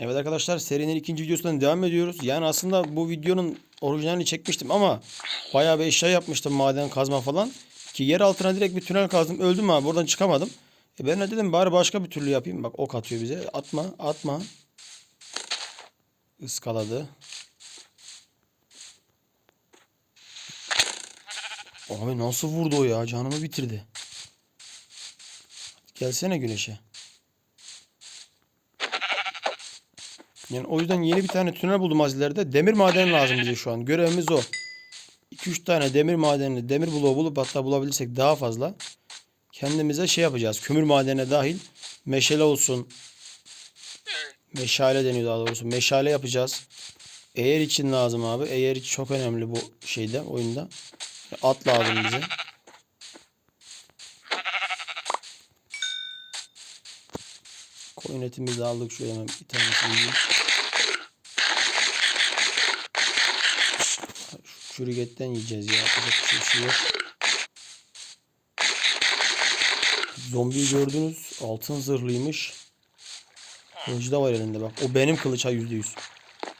Evet arkadaşlar serinin ikinci videosundan devam ediyoruz. Yani aslında bu videonun orijinalini çekmiştim ama bayağı bir eşya yapmıştım maden kazma falan. Ki yer altına direkt bir tünel kazdım. Öldüm abi buradan çıkamadım. E ben de dedim bari başka bir türlü yapayım. Bak ok atıyor bize. Atma atma. Iskaladı. Abi nasıl vurdu o ya? Canımı bitirdi. Gelsene güneşe. Yani o yüzden yeni bir tane tünel buldum az ileride. Demir madeni lazım bize şu an. Görevimiz o. 2-3 tane demir madenini, demir bloğu bulup hatta bulabilirsek daha fazla. Kendimize şey yapacağız. Kömür madenine dahil meşale olsun. Meşale deniyor daha doğrusu. Meşale yapacağız. Eğer için lazım abi. Eğer iç çok önemli bu şeyde, oyunda. At lazım bize. Koyun etimizi aldık şöyle hemen bir tanesini yiyeyim. Şu çürügetten yiyeceğiz ya. Yapacak bir şey yok. Gördünüz. Altın zırhlıymış. Kılıcı da var elinde bak. O benim kılıç ha yüzde yüz.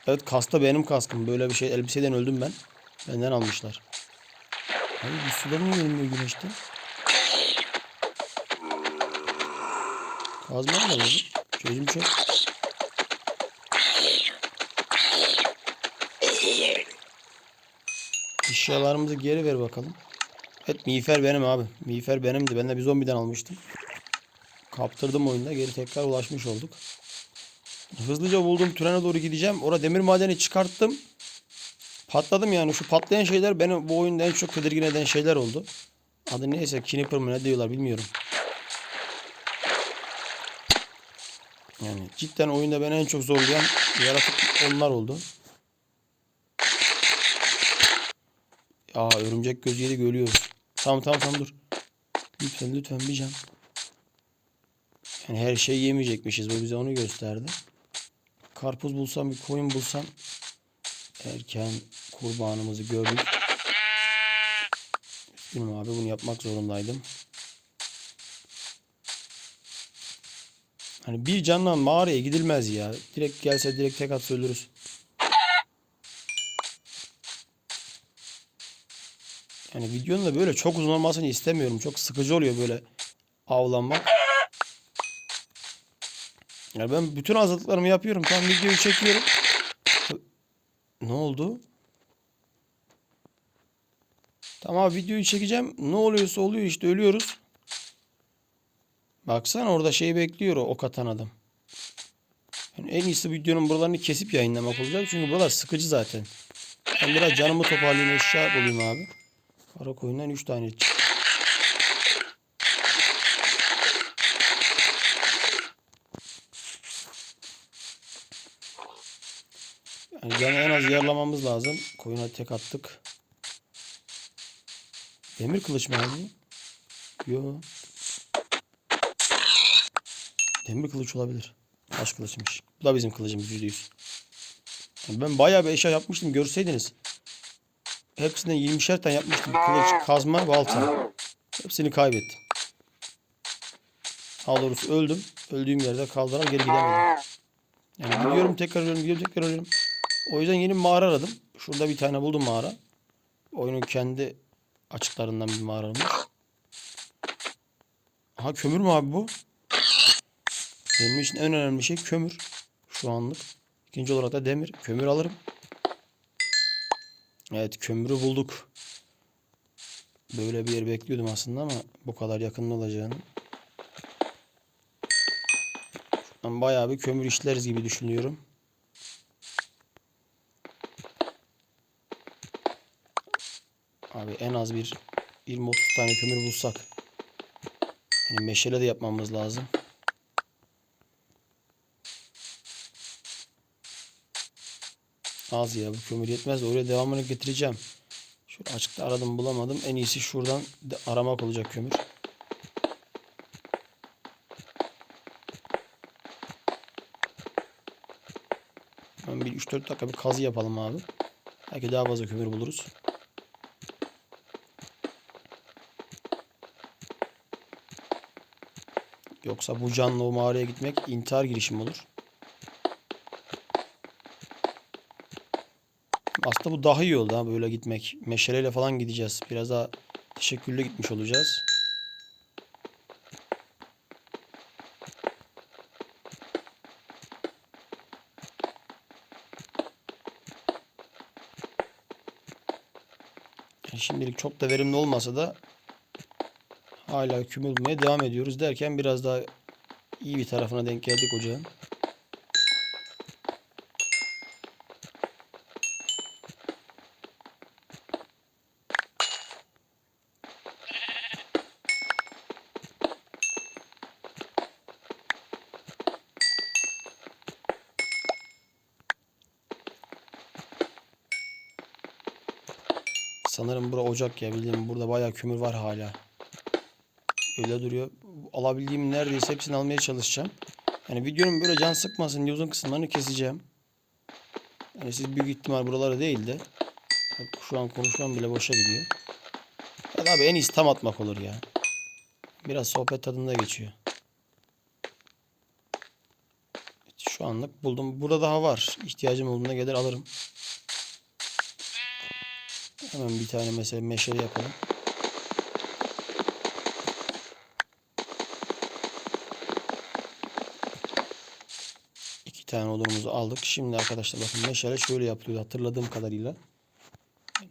Evet kasta benim kaskım. Böyle bir şey elbiseden öldüm ben. Benden almışlar. Abi bu sular niye ölmüyor güneşte? Kazma mı lazım? Çözüm çok. Eşyalarımızı geri ver bakalım. Evet miğfer benim abi. Miğfer benimdi. Ben de bir zombiden almıştım. Kaptırdım oyunda. Geri tekrar ulaşmış olduk. Hızlıca bulduğum trene doğru gideceğim. Orada demir madeni çıkarttım. Patladım yani. Şu patlayan şeyler beni bu oyunda en çok tedirgin eden şeyler oldu. Adı neyse Kniper mı ne diyorlar bilmiyorum. Yani cidden oyunda beni en çok zorlayan yaratık onlar oldu. Aa örümcek gözü yedik ölüyoruz. Tamam tamam tamam dur. Lütfen lütfen bir can. Yani her şeyi yemeyecekmişiz. Bu bize onu gösterdi. Karpuz bulsam bir koyun bulsam erken kurbanımızı gördük. Üzgünüm abi bunu yapmak zorundaydım. Hani bir canla mağaraya gidilmez ya. Direkt gelse direkt tek atsa ölürüz. Yani videonun da böyle çok uzun olmasını istemiyorum. Çok sıkıcı oluyor böyle avlanmak. Yani ben bütün hazırlıklarımı yapıyorum. Tam videoyu çekiyorum. Ne oldu? Tamam videoyu çekeceğim. Ne oluyorsa oluyor işte ölüyoruz. Baksana orada şey bekliyor o ok atan adam. Yani en iyisi videonun buralarını kesip yayınlamak olacak. Çünkü buralar sıkıcı zaten. Ben biraz canımı toparlayayım eşya bulayım abi. Kara koyundan 3 tane çıktı. Yani canı en az yarlamamız lazım. Koyuna tek attık. Demir kılıç mı abi? Yo. Demir kılıç olabilir. Taş kılıçmış. Bu da bizim kılıcımız yüzde yüz. Yani ben bayağı bir eşya yapmıştım görseydiniz. Hepsinden 20'şer tane yapmıştım. Kılıç, kazma, balta. Hepsini kaybettim. Daha doğrusu öldüm. Öldüğüm yerde kaldıran geri gidemedim. Yani gidiyorum tekrar ölüyorum, gidiyorum tekrar ölüyorum. O yüzden yeni bir mağara aradım. Şurada bir tane buldum mağara. Oyunun kendi açıklarından bir mağara olmuş. Aha kömür mü abi bu? Benim için en önemli şey kömür. Şu anlık. İkinci olarak da demir. Kömür alırım. Evet kömürü bulduk. Böyle bir yer bekliyordum aslında ama bu kadar yakında olacağını. Ben bayağı bir kömür işleriz gibi düşünüyorum. Abi en az bir 20-30 tane kömür bulsak. Yani meşale de yapmamız lazım. Az ya bu kömür yetmez. Oraya devamını getireceğim. Şöyle açıkta aradım bulamadım. En iyisi şuradan aramak olacak kömür. Hemen bir 3-4 dakika bir kazı yapalım abi. Belki daha fazla kömür buluruz. Yoksa bu canlı o mağaraya gitmek intihar girişimi olur. Aslında bu daha iyi oldu ha böyle gitmek. Meşaleyle falan gideceğiz. Biraz daha teşekkürle gitmiş olacağız. Şimdilik çok da verimli olmasa da hala bulmaya devam ediyoruz derken biraz daha iyi bir tarafına denk geldik ocağın. Sanırım bura ocak ya bildiğim burada bayağı kömür var hala. Öyle duruyor. Alabildiğim neredeyse hepsini almaya çalışacağım. Yani videonun böyle can sıkmasın diye uzun kısımlarını keseceğim. Yani siz büyük ihtimal buraları değil de şu an konuşmam bile boşa gidiyor. Ya abi en iyisi tam atmak olur ya. Biraz sohbet tadında geçiyor. Şu anlık buldum. Burada daha var. İhtiyacım olduğunda gelir alırım. Hemen bir tane mesela meşale yapalım. İki tane odunumuzu aldık. Şimdi arkadaşlar bakın meşale şöyle yapılıyor hatırladığım kadarıyla.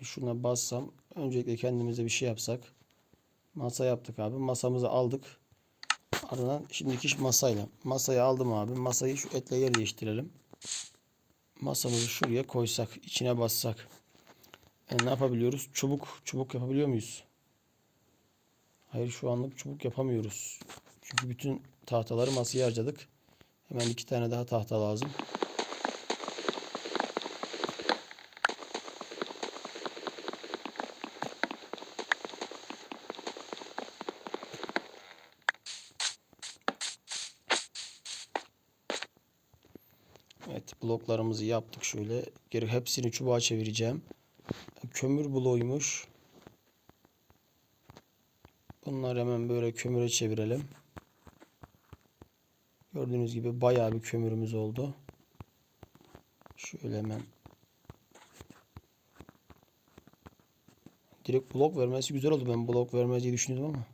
Şuna bassam öncelikle kendimize bir şey yapsak. Masa yaptık abi. Masamızı aldık. Ardından şimdiki masayla. Masayı aldım abi. Masayı şu etle yer değiştirelim. Masamızı şuraya koysak, içine bassak. Yani ne yapabiliyoruz? Çubuk, çubuk yapabiliyor muyuz? Hayır şu anlık çubuk yapamıyoruz. Çünkü bütün tahtaları masaya harcadık. Hemen iki tane daha tahta lazım. Evet bloklarımızı yaptık şöyle. Geri hepsini çubuğa çevireceğim. Kömür bloğuymuş. Bunları hemen böyle kömüre çevirelim. Gördüğünüz gibi bayağı bir kömürümüz oldu. Şöyle hemen Direkt blok vermesi güzel oldu. Ben blok vermez düşünüyordum ama.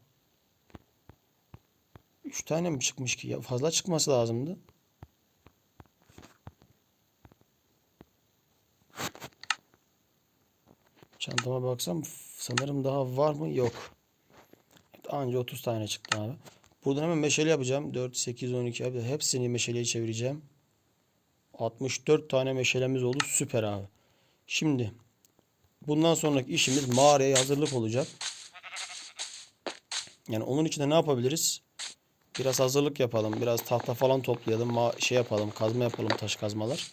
3 tane mi çıkmış ki? Ya fazla çıkması lazımdı. Çantama baksam sanırım daha var mı? Yok. Evet, anca 30 tane çıktı abi. Buradan hemen meşale yapacağım. 4, 8, 12 abi. Hepsini meşaleye çevireceğim. 64 tane meşalemiz oldu. Süper abi. Şimdi bundan sonraki işimiz mağaraya hazırlık olacak. Yani onun için de ne yapabiliriz? Biraz hazırlık yapalım. Biraz tahta falan toplayalım. Ma şey yapalım. Kazma yapalım. Taş kazmalar.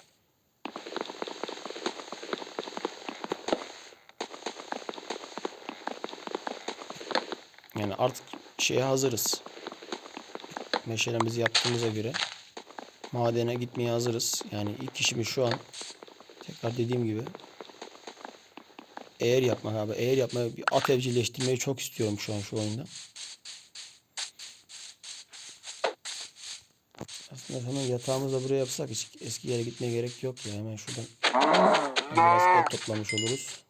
Artık şeye hazırız. Meşalemizi yaptığımıza göre madene gitmeye hazırız. Yani ilk işimiz şu an tekrar dediğim gibi eğer yapmak abi. Eğer yapmayı bir at evcilleştirmeyi çok istiyorum şu an şu oyunda. Aslında hemen yatağımızı buraya yapsak hiç eski yere gitmeye gerek yok ya. Hemen şuradan biraz et toplamış oluruz.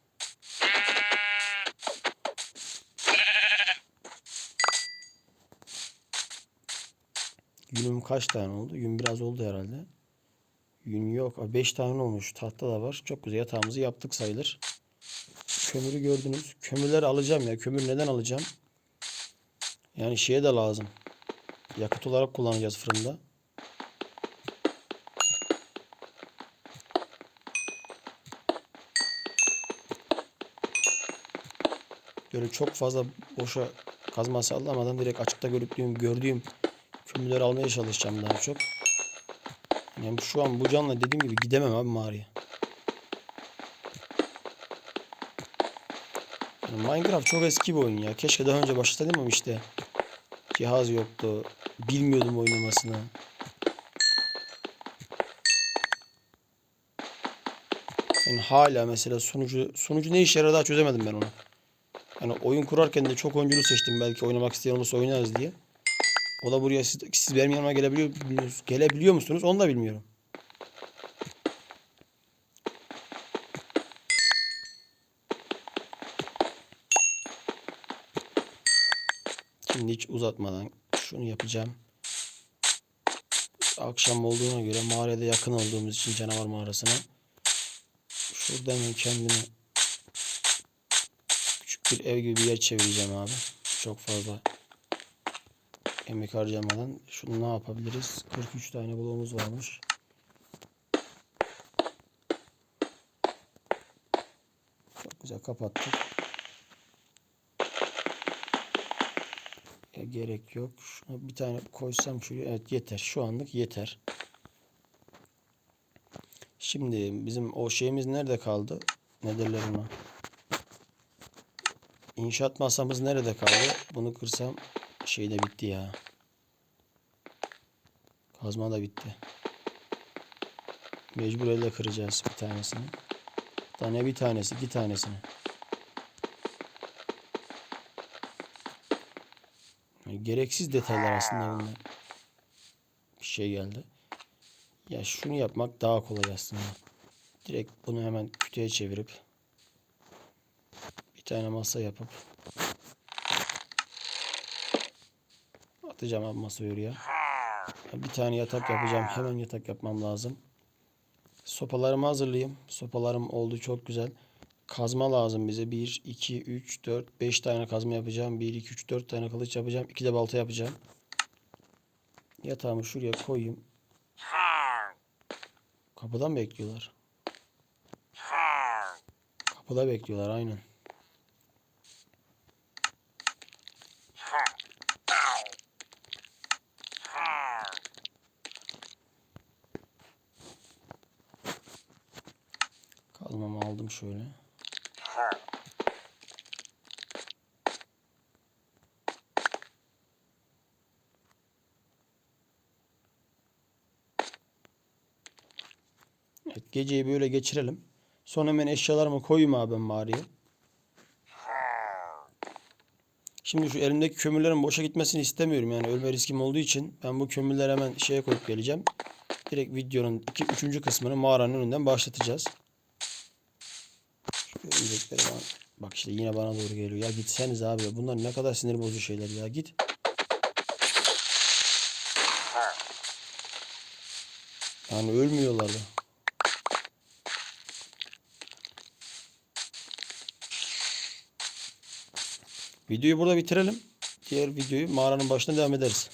Yünüm kaç tane oldu? Yün biraz oldu herhalde. Yün yok. 5 tane olmuş. Tahta da var. Çok güzel yatağımızı yaptık sayılır. Kömürü gördünüz. Kömürleri alacağım ya. Kömür neden alacağım? Yani şeye de lazım. Yakıt olarak kullanacağız fırında. Böyle çok fazla boşa kazma sallamadan direkt açıkta gördüğüm, gördüğüm kömürleri almaya çalışacağım daha çok. Yani şu an bu canla dediğim gibi gidemem abi mağaraya. Yani Minecraft çok eski bir oyun ya. Keşke daha önce başlasaydım ama işte cihaz yoktu. Bilmiyordum oynamasını. Yani hala mesela sunucu sunucu ne işe yarar daha çözemedim ben onu. Yani oyun kurarken de çok oyunculu seçtim belki oynamak isteyen olursa oynarız diye. Ola buraya siz, siz benim yanıma gelebiliyor, gelebiliyor musunuz? Onu da bilmiyorum. Şimdi hiç uzatmadan şunu yapacağım. Akşam olduğuna göre mağarada yakın olduğumuz için canavar mağarasına. Şuradan kendime küçük bir ev gibi bir yer çevireceğim abi. Çok fazla emek harcamadan. Şunu ne yapabiliriz? 43 tane bloğumuz varmış. Çok güzel kapattık. Ya gerek yok. Şuna bir tane koysam şuraya. Evet yeter. Şu anlık yeter. Şimdi bizim o şeyimiz nerede kaldı? Ne derler ona? İnşaat masamız nerede kaldı? Bunu kırsam şey de bitti ya. Kazma da bitti. Mecbur elle kıracağız bir tanesini. Tane bir tanesi, iki tanesini. Gereksiz detaylar aslında bunlar. Bir şey geldi. Ya şunu yapmak daha kolay aslında. Direkt bunu hemen kütüğe çevirip bir tane masa yapıp atacağım abi masayı oraya. Bir tane yatak yapacağım. Hemen yatak yapmam lazım. Sopalarımı hazırlayayım. Sopalarım oldu çok güzel. Kazma lazım bize. 1, 2, 3, 4, 5 tane kazma yapacağım. 1, 2, 3, 4 tane kılıç yapacağım. 2 de balta yapacağım. Yatağımı şuraya koyayım. Kapıdan bekliyorlar. Kapıda bekliyorlar aynen. Şöyle. Evet, geceyi böyle geçirelim. Sonra hemen eşyalarımı koyayım abi ben mağaraya. Şimdi şu elimdeki kömürlerin boşa gitmesini istemiyorum. Yani ölme riskim olduğu için ben bu kömürleri hemen şeye koyup geleceğim. Direkt videonun 2 3. kısmını mağaranın önünden başlatacağız. Şu örümcekleri bana... Bak işte yine bana doğru geliyor. Ya gitseniz abi. Bunlar ne kadar sinir bozucu şeyler ya. Git. Yani ölmüyorlar da. Videoyu burada bitirelim. Diğer videoyu mağaranın başına devam ederiz.